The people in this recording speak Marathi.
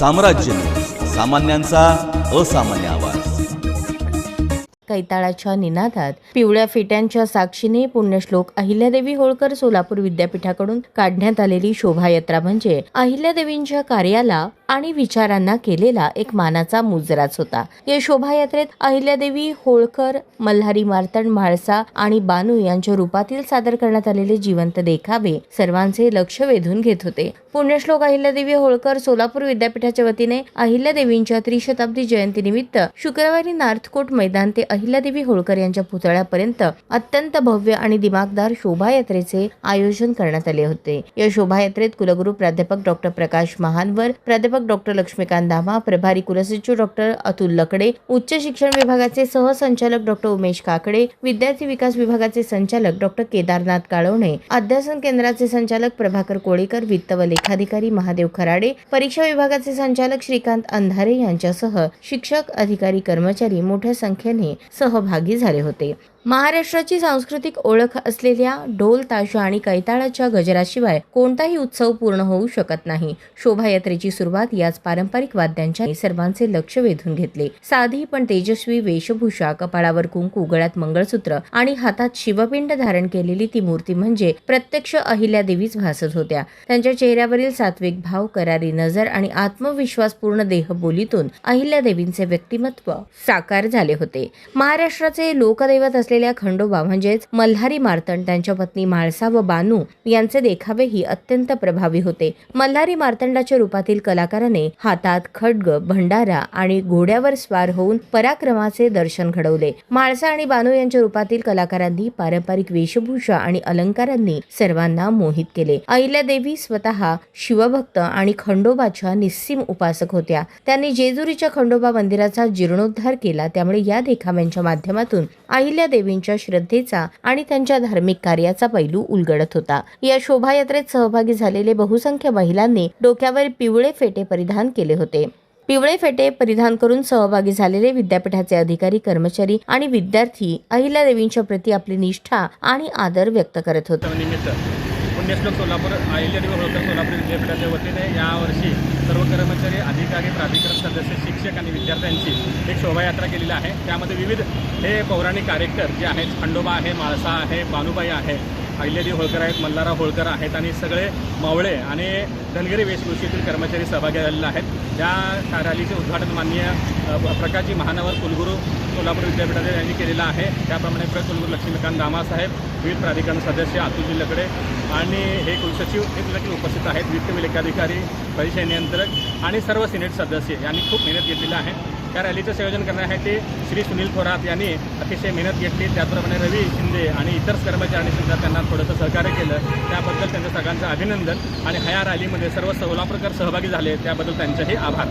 साम्राज्य. सामान्यांचा असामान्य आवाज. कैताळाच्या निनादात पिवळ्या फिट्यांच्या साक्षीने पुण्यश्लोक अहिल्यादेवी होळकर सोलापूर विद्यापीठाकडून काढण्यात आलेली शोभायात्रा म्हणजे अहिल्यादेवींच्या कार्याला आणि विचारांना केलेला एक मानाचा मुजराच होता. या शोभायात्रेत अहिल्यादेवी होळकर मल्हारी मार्तंड म्हाळसा आणि बानू यांच्या रूपातील सादर करण्यात आलेले जिवंत देखावे सर्वांचे लक्ष वेधून घेत होते. पुण्यश्लोक अहिल्यादेवी होळकर सोलापूर विद्यापीठाच्या वतीने अहिल्यादेवींच्या त्रिशताब्दी जयंतीनिमित्त शुक्रवारी नार्थकोट मैदान ते अहिल्यादेवी होळकर यांच्या पुतळ्यापर्यंत अत्यंत भव्य आणि दिमागदार शोभायात्रेचे आयोजन करण्यात आले होते. या शोभायात्रेत कुलगुरू प्राध्यापक डॉक्टर प्रकाश महानवर प्राध्यापक डॉक्टर लक्ष्मीकांत दामा प्रभारी कुलसचिव डॉक्टर अतुल लकडे उच्च शिक्षण विभागाचे सहसंचालक डॉक्टर उमेश काकडे विद्यार्थी विकास विभागाचे संचालक डॉक्टर केदारनाथ काळवणे अध्यासन केंद्राचे संचालक प्रभाकर कोळेकर वित्त व लेखाधिकारी महादेव खराडे परीक्षा विभागाचे संचालक श्रीकांत अंधारे यांच्यासह शिक्षक अधिकारी कर्मचारी मोठ्या संख्येने सहभागी झाले होते. महाराष्ट्राची सांस्कृतिक ओळख असलेल्या ढोल ताशा आणि कैताळाच्या गजराशिवाय कोणताही उत्सव पूर्ण होऊ शकत नाही. शोभायात्रेची सुरुवात याच पारंपरिक वाद्यांच्या सर्वांचे लक्ष वेधून घेतले. साधी पण तेजस्वी वेशभूषा कपाळावर कुंकू गळ्यात मंगळसूत्र आणि हातात शिवपिंड धारण केलेली ती मूर्ती म्हणजे प्रत्यक्ष अहिल्या देवीच भासत होत्या. त्यांच्या चेहऱ्यावरील सात्विक भाव करारी नजर आणि आत्मविश्वासपूर्ण देहबोलीतून अहिल्या देवींचे व्यक्तिमत्व साकार झाले होते. महाराष्ट्राचे लोकदैवत असलेल्या खंडोबा म्हणजेच मल्हारी मार्तंड त्यांच्या पत्नी म्हाळसा व बानू यांचे देखावेही अत्यंत प्रभावी होते. मल्हारी मार्तंडाच्या रूपातील कलाकाराने हातात खड्ग भंडारा आणि घोड्यावर स्वार होऊन पराक्रमाचे दर्शन घडवले. म्हाळसा आणि बानू यांच्या रूपातील कलाकारांनी पारंपरिक वेशभूषा आणि अलंकारांनी सर्वांना मोहित केले. अहिल्या देवी स्वतः शिवभक्त आणि खंडोबाच्या निस्सीम उपासक होत्या. त्यांनी जेजुरीच्या खंडोबा मंदिराचा जीर्णोद्धार केला. त्यामुळे या देखाव्यांच्या माध्यमातून अहिल्या देवींच्या श्रद्धेचा आणि त्यांच्या धार्मिक कार्याचा पैलू उलगडत होता. या शोभायात्रेत सहभागी झालेले बहुसंख्य महिलांनी डोक्यावर पिवळे फेटे परिधान केले होते. पिवळे फेटे परिधान करून सहभागी झालेले विद्यापीठाचे अधिकारी कर्मचारी आणि विद्यार्थी अहिल्यादेवींच्या प्रती आपली निष्ठा आणि आदर व्यक्त करत होते. पुण्यश्लोक सोलापूर अहिल्यादेवी होळकर सोलापूर विद्यापीठाच्या वतीने यावर्षी सर्व कर्मचारी अधिकारी प्राधिकरण सदस्य शिक्षक आणि विद्यार्थ्यांची एक शोभायात्रा केलेली आहे. त्यामध्ये विविध हे पौराणिक कार्यकर जे आहेत खंडोबा आहे माळसा आहे बानुबाई आहे अहिल्यादेवी होळकर आहेत मल्हारा होळकर आहेत आणि सगळे मावळे आणि धनगरी वेशभूषेतील कर्मचारी सहभागी झालेले आहेत. या रॅलीचे उद्घाटन माननीय प्रकाशजी महानवर कुलगुरू सोलापूर विद्यापीठाचे यांनी केलेलं आहे. त्याप्रमाणे प्र कुलगुरू लक्ष्मीकांत दामासाहेब विविध प्राधिकरण सदस्य अतुलजी लकडे आणि हे कुलसचिव हे देखील उपस्थित आहेत. वित्त विलेखाधिकारी परिषद नियंत्रक आणि सर्व सिनेट सदस्य यांनी खूप मेहनत घेतलेली आहे. त्या रॅलीचं संयोजन करण्यासाठी श्री सुनील थोरात यांनी. अतिशय मेहनत घेतली. त्याचप्रमाणे रवी शिंदे आणि इतर कर्मचाऱ्यांनी सुद्धा त्यांना थोडंसं सहकार्य केलं. त्याबद्दल त्यांचं सगळ्यांचं अभिनंदन. आणि ह्या रॅलीमध्ये सर्व सोलापूरकर सहभागी झाले. त्याबद्दल त्यांचेही आभार.